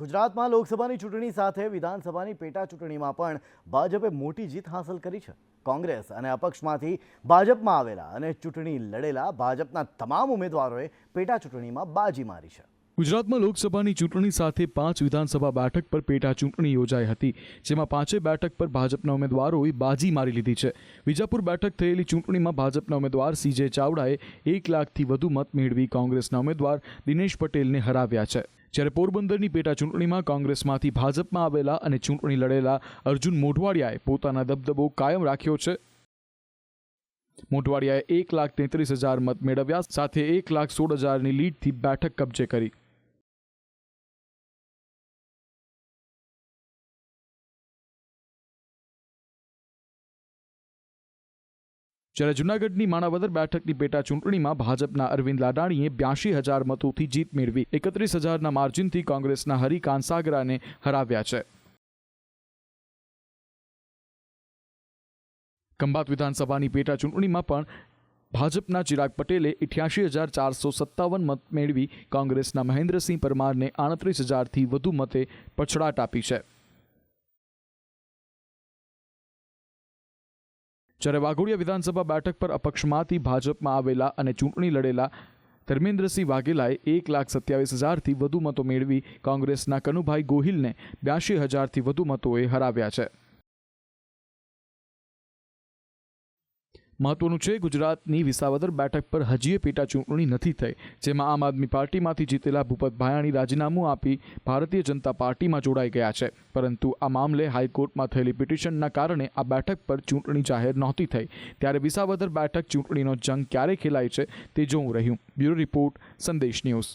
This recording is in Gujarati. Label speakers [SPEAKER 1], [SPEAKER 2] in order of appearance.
[SPEAKER 1] ગુજરાતમાં લોકસભાની ચૂંટણી સાથે વિધાનસભાની પેટા ચૂંટણીમાં પણ ભાજપે મોટી જીત હાંસલ કરી છે. કોંગ્રેસ અને અપક્ષમાંથી ભાજપમાં આવેલા અને ચૂંટણી લડેલા ભાજપના તમામ ઉમેદવારોએ પેટા ચૂંટણીમાં બાજી મારી છે.
[SPEAKER 2] ગુજરાતમાં લોકસભાની ચૂંટણી સાથે પાંચ વિધાનસભા બેઠક પર પેટા ચૂંટણી યોજાઈ હતી, જેમાં પાંચેય બેઠક પર ભાજપના ઉમેદવારોએ બાજી મારી લીધી છે. વિજાપુર બેઠક થયેલી ચૂંટણીમાં ભાજપના ઉમેદવાર સીજે ચાવડાએ એક લાખથી વધુ મત મેળવી કોંગ્રેસના ઉમેદવાર દિનેશ પટેલને હરાવ્યા છે. જ્યારે પોરબંદરની પેટા ચૂંટણીમાં કોંગ્રેસમાંથી ભાજપમાં આવેલા અને ચૂંટણી લડેલા અર્જુન મોઢવાડિયાએ પોતાના દબદબો કાયમ રાખ્યો છે. મોઢવાડિયાએ એક લાખ તેત્રીસ હજાર મત મેળવ્યા, સાથે એક લાખ સોળ હજારની લીડથી બેઠક કબજે કરી. જ્યારે જૂનાગઢની માણાવદર બેઠકની પેટા ચૂંટણીમાં ભાજપના અરવિંદ લાડાણીએ બ્યાસી હજાર મતોથી જીત મેળવી એકત્રીસ હજારના માર્જિનથી કોંગ્રેસના હરી કાંસાગરાને હરાવ્યા છે. ખંભાત વિધાનસભાની પેટા ચૂંટણીમાં પણ ભાજપના ચિરાગ પટેલે ઇઠ્યાસી હજાર ચારસો સત્તાવન મત મેળવી કોંગ્રેસના મહેન્દ્રસિંહ પરમારને આડત્રીસ હજારથી વધુ મતે પછડાટ આપી છે. જ્યારે વાઘોડિયા વિધાનસભા બેઠક પર અપક્ષમાંથી ભાજપમાં આવેલા અને ચૂંટણી લડેલા ધર્મેન્દ્રસિંહ વાઘેલાએ એક લાખ સત્યાવીસ હજારથી વધુ મતો મેળવી કોંગ્રેસના કનુભાઈ ગોહિલને બ્યાસી હજારથી વધુ મતોએ હરાવ્યા છે. મહત્વનું છે, ગુજરાતની વિસાવદર બેઠક પર હજીએ પેટા ચૂંટણી નથી થઈ, જેમાં આમ આદમી પાર્ટીમાંથી જીતેલા ભૂપત ભાયાણી રાજીનામું આપી ભારતીય જનતા પાર્ટીમાં જોડાઈ ગયા છે. પરંતુ આ મામલે હાઈકોર્ટમાં થયેલી પિટિશનના કારણે આ બેઠક પર ચૂંટણી જાહેર નહોતી થઈ. ત્યારે વિસાવદર બેઠક ચૂંટણીનો જંગ ક્યારે ખેલાય છે, તે જોવું રહ્યું. Bureau report, Sandesh news.